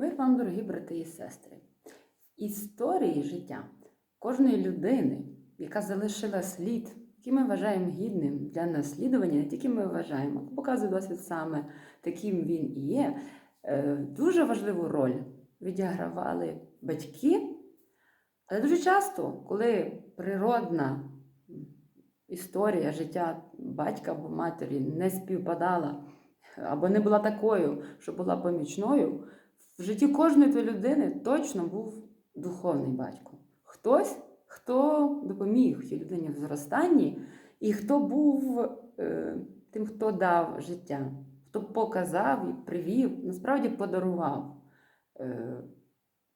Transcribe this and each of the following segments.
Мир вам, дорогі брати і сестри. Історії життя кожної людини, яка залишила слід, який ми вважаємо гідним для наслідування, не тільки ми вважаємо, показує досвід саме таким він і є. е, Дуже важливу роль відігравали батьки, але дуже часто, коли природна історія життя батька або матері не співпадала або не була такою, що була помічною, в житті кожної тої людини точно був духовний батько. Хтось, хто допоміг цій людині в зростанні, і хто був е, тим, хто дав життя, хто показав і привів, насправді подарував е,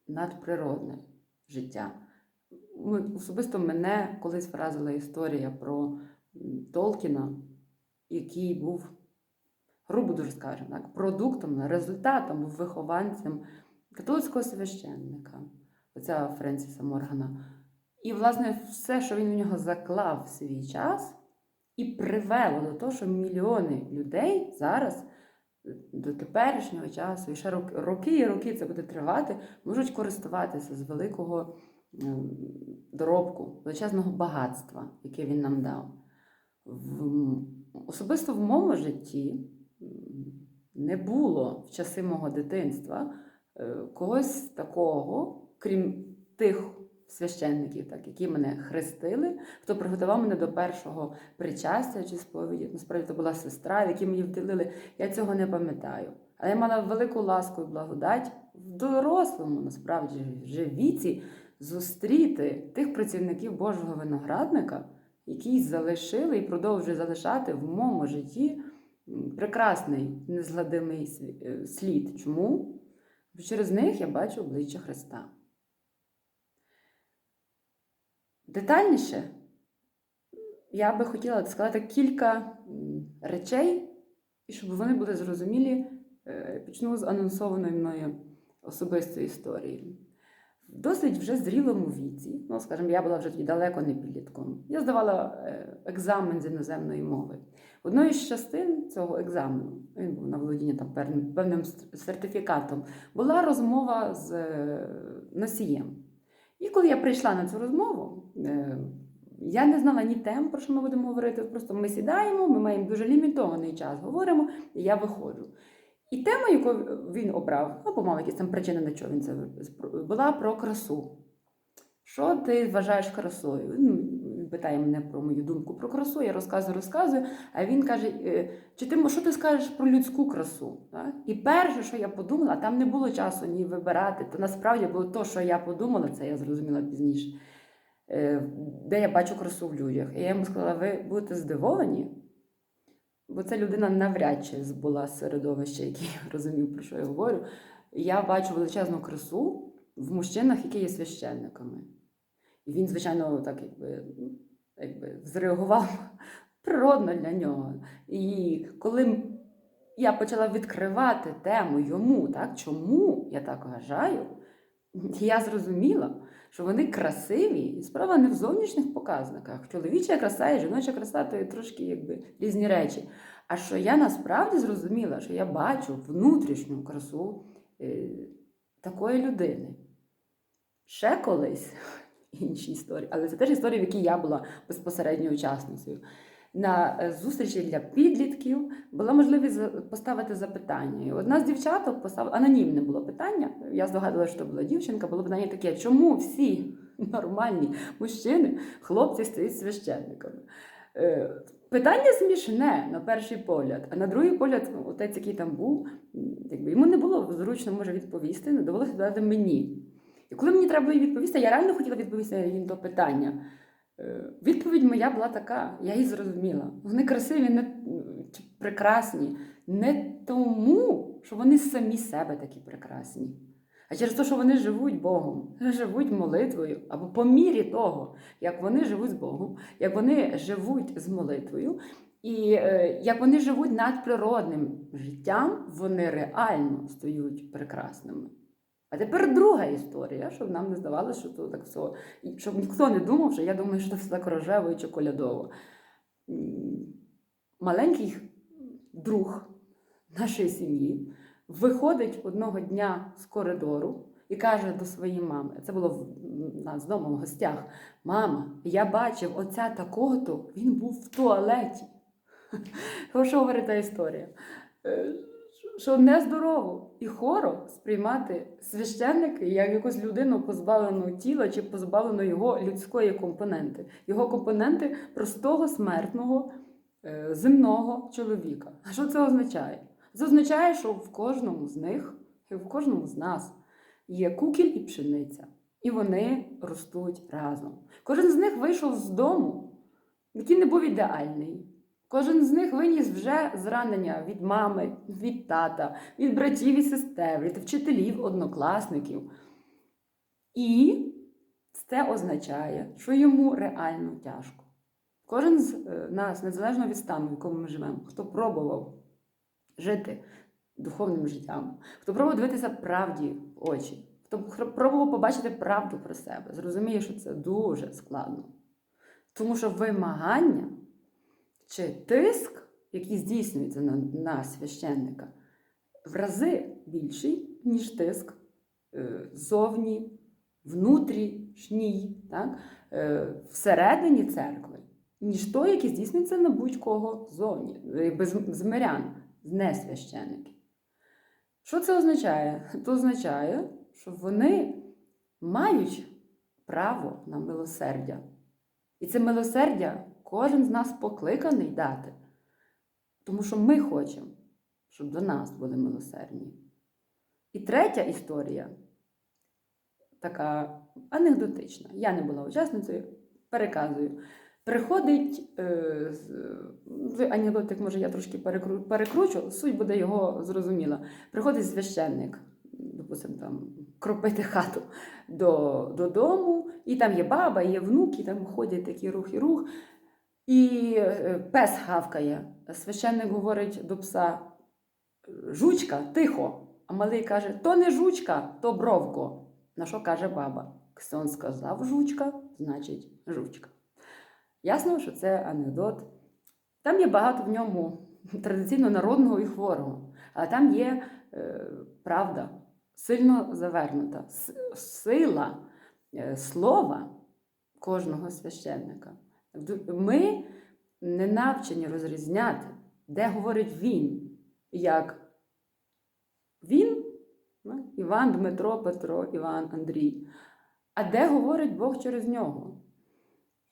надприродне життя. Особисто мене колись вразила історія про Толкіна, який був, грубо дуже скажемо, так, продуктом, результатом, вихованцем католицького священника, отця Френсіса Моргана. І, власне, все, що він у нього заклав в свій час, і привело до того, що мільйони людей зараз е, до теперішнього часу, і ще роки, і роки це буде тривати, можуть користуватися з великого ем, доробку, величезного багатства, яке він нам дав. В, особисто в моєму житті не було в часи мого дитинства е, когось такого, крім тих священників, так, які мене хрестили, хто приготував мене до першого причастя чи сповіді. Насправді це була сестра, в якій мені вділили. Я цього не пам'ятаю. Але я мала велику ласку і благодать в дорослому, насправді, вже віці зустріти тих працівників Божого виноградника, які залишили і продовжують залишати в моєму житті прекрасний незгладимий е, слід. Чому? Бо через них я бачу обличчя Христа. Детальніше я би хотіла сказати кілька речей, і щоб вони були зрозумілі, е, почну з анонсованої мною особистої історії. Досить вже зрілому віці, ну, скажімо, я була вже тоді далеко не підлітком, я здавала е, екзамен з іноземної мови. Одною з частин цього екзамену, він був на володіння там певним, певним сертифікатом, була розмова з е, носієм. І коли я прийшла на цю розмову, е, я не знала ні тем, про що ми будемо говорити. Просто ми сідаємо, ми маємо дуже лімітований час, говоримо, і я виходжу. І тема, яку він обрав, або мав якісь там причини, на чого він це була про красу. Що ти вважаєш красою? Він він питає мене про мою думку про красу, я розказую, розказую, а він каже: е, чи ти що ти скажеш про людську красу? І перше, що я подумала, там не було часу ні вибирати, то насправді було те, що я подумала, це я зрозуміла пізніше, е, де я бачу красу в людях. І я йому сказала, ви будете здивовані, бо ця людина навряд чи була з середовища, який розумів, про що я говорю. Я бачу величезну красу в мужчинах, які є священниками. І він, звичайно, так якби, якби зреагував природно для нього. І коли я почала відкривати тему йому, так, чому я так вважаю, я зрозуміла, що вони красиві, і справа не в зовнішніх показниках. Чоловіча краса і жіноча краса то є трошки якби різні речі. А що я насправді зрозуміла, що я бачу внутрішню красу е, такої людини. Ще колись інші історії, але це теж історії, в якій я була безпосередньо учасницею. На е, зустрічі для підлітків була можливість поставити запитання. І одна з дівчаток поставила анонімне було питання. Я здогадувалася, що була дівчинка. Було питання таке: чому всі нормальні мужчини, хлопці стають священниками? Е, Питання смішне на перший погляд, а на другий погляд, ну, отець, який там був, якби йому не було зручно може відповісти, не довелося дати мені. І коли мені треба було відповісти, я реально хотіла відповісти їм до питання. Е, Відповідь моя була така, я її зрозуміла. Вони красиві, не прекрасні не тому, що вони самі себе такі прекрасні, а через те, що вони живуть Богом, живуть молитвою, або по мірі того, як вони живуть з Богом, як вони живуть з молитвою, і е, як вони живуть надприродним життям, вони реально стають прекрасними. А тепер друга історія, щоб нам не здавалося, що то так все. Щоб ніхто не думав, що я думаю, що це все так рожево і чоколядово. Маленький друг нашої сім'ї виходить одного дня з коридору і каже до своєї мами: це було в нас вдома в гостях. Мама, я бачив отця такого-то, він був в туалеті. Про що говорить та історія? Що нездорово і хоро сприймати священника як якусь людину позбавлену тіла чи позбавлену його людської компоненти, його компоненти простого смертного е, земного чоловіка. А що це означає? Це означає, що в кожному з них, і в кожному з нас є кукіль і пшениця, і вони ростуть разом. Кожен з них вийшов з дому, який не був ідеальний. Кожен з них виніс вже зранення від мами, від тата, від братів і сестер, від вчителів, однокласників. І це означає, що йому реально тяжко. Кожен з е, нас, незалежно від стану, в якому ми живемо, хто пробував жити духовним життям, хто пробував дивитися правді в очі, хто пробував побачити правду про себе, зрозуміє, що це дуже складно. Тому що вимагання чи тиск, який здійснюється на, на священника, в рази більший, ніж тиск е, зовні, внутрішній, так, е, всередині церкви, ніж той, який здійснюється на будь-кого зовні, е, без з мирян, не священників. Що це означає? Це означає, що вони мають право на милосердя. І це милосердя кожен з нас покликаний дати. Тому що ми хочемо, щоб до нас були милосердні. І третя історія така анекдотична. Я не була учасницею, переказую. Приходить е, з- анекдотик, може, я трошки перекру, перекручу, суть буде його зрозуміла. Приходить священник, допустимо, там, кропити хату до, додому, і там є баба, є внук, і там ходять такі рух і рух. І е, пес хавкає. Священник говорить до пса: жучка, тихо. А малий каже: то не жучка, то бровко. На що каже баба? Ксон сказав жучка, значить жучка. Ясно, що це анекдот. Там є багато в ньому традиційно народного і хворого, але там є е, правда, сильно завернута, сила е, слова кожного священника. Ми не навчені розрізняти, де говорить він, як він, ну, Іван, Дмитро, Петро, Іван, Андрій, а де говорить Бог через нього.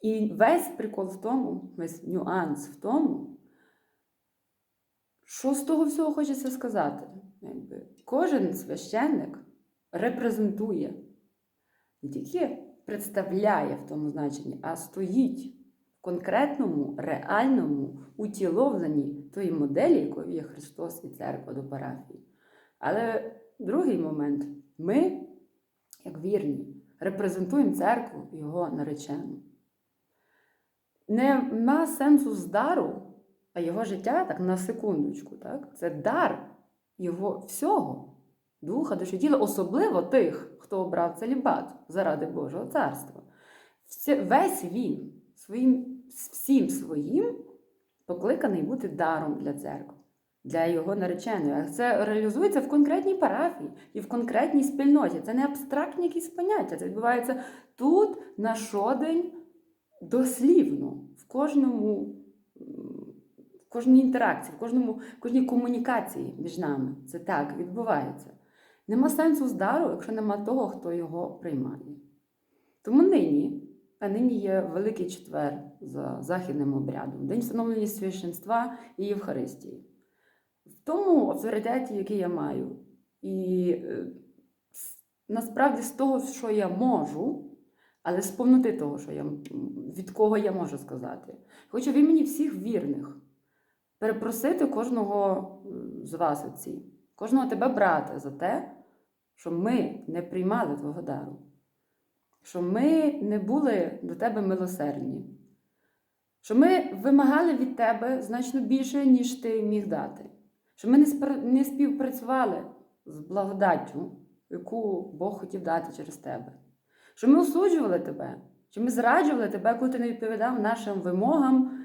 І весь прикол в тому, весь нюанс в тому, що з того всього хочеться сказати. Якби, кожен священник репрезентує, не тільки представляє в тому значенні, а стоїть конкретному, реальному утіловленні тої моделі, якою є Христос і церква до парафії. Але другий момент ми, як вірні, репрезентуємо церкву його наречену. Нема сенсу з дару, а його життя так на секундочку. Так? Це дар його всього, духа, душі тіла, особливо тих, хто обрав целібат заради Божого царства. Весь він своїм, всім своїм покликаний бути даром для церкви, для його нареченої. Це реалізується в конкретній парафії і в конкретній спільноті. Це не абстрактні якісь поняття. Це відбувається тут на щодень дослівно, в кожному. Кожній інтеракції, в кожному, в кожній комунікації між нами. Це так відбувається. Нема сенсу з дару, якщо нема того, хто його приймає. Тому нині, а нині є Великий четвер за західним обрядом, день встановлення священства і Євхаристії. В тому авторитеті, який я маю, і е, насправді з того, що я можу, але з повноти того, що я, від кого я можу сказати. Хочу в імені всіх вірних перепросити кожного з вас, отці, кожного тебе брата за те, що ми не приймали твого дару, що ми не були до тебе милосердні, що ми вимагали від тебе значно більше, ніж ти міг дати, що ми не, співпрацювали з благодаттю, яку Бог хотів дати через тебе, що ми осуджували тебе, що ми зраджували тебе, коли ти не відповідав нашим вимогам,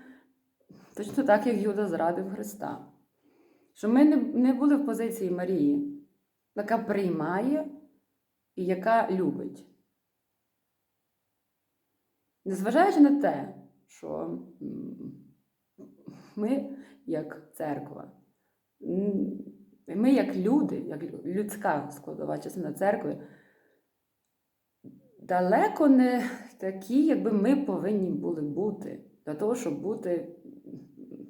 точно так, як Юда зрадив Христа. Щоб ми не були в позиції Марії, яка приймає і яка любить. Незважаючи на те, що ми, як церква, ми, як люди, як людська складова частина церкви, далеко не такі, якби ми повинні були бути, для того, щоб бути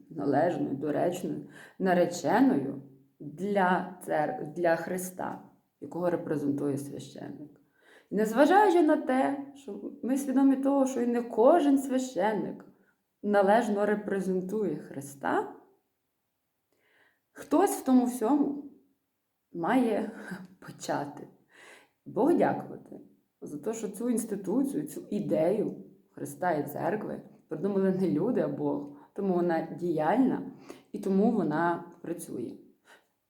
належною, доречною, нареченою для, цер... для Христа, якого репрезентує священник. Незважаючи на те, що ми свідомі того, що і не кожен священник належно репрезентує Христа, хтось в тому всьому має почати. Богу дякувати за те, що цю інституцію, цю ідею Христа і церкви придумали не люди, а Бог. Тому вона діяльна і тому вона працює.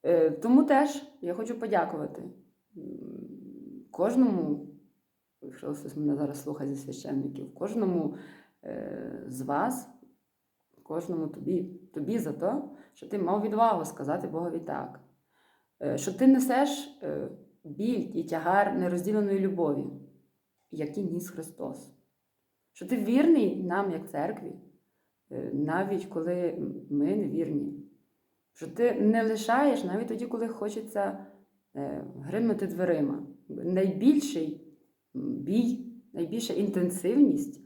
Е, Тому теж я хочу подякувати кожному, якщо хтось мене зараз слухає зі священників, кожному е, з вас, кожному тобі, тобі за те, що ти мав відвагу сказати Богові так, Е, що ти несеш е, біль і тягар нерозділеної любові, який ніс Христос. Що ти вірний нам, як церкві, е, навіть коли ми не вірні. Що ти не лишаєш навіть тоді, коли хочеться е, гримнути дверима. Найбільший бій, найбільша інтенсивність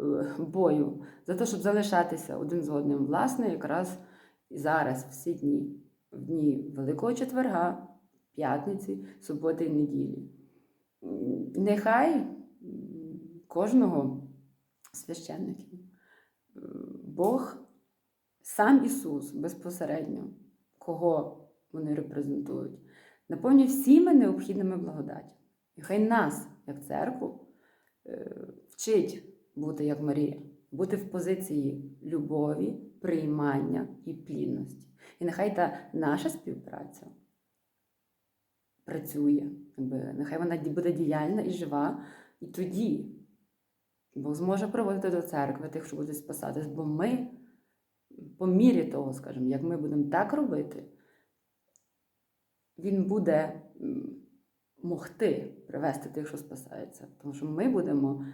е, бою за те, щоб залишатися один з одним. Власне, якраз зараз, всі дні, в дні Великого четверга, п'ятниці, суботи і неділі. Нехай кожного священників е, Бог, сам Ісус безпосередньо, кого вони репрезентують, наповнює всіми необхідними благодаттями. І хай нас, як церкву, е, вчить бути як Марія, бути в позиції любові, приймання і плідності. І нехай та наша співпраця працює, нехай вона буде діяльна і жива, і тоді Бог зможе приводити до церкви тих, що будуть спасатись, бо ми, по мірі того, скажімо, як ми будемо так робити, Він буде могти привести тих, що спасаються. Тому що ми будемо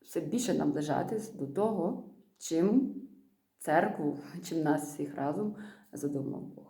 все більше наближатись до того, чим церкву, чим нас всіх разом задумав.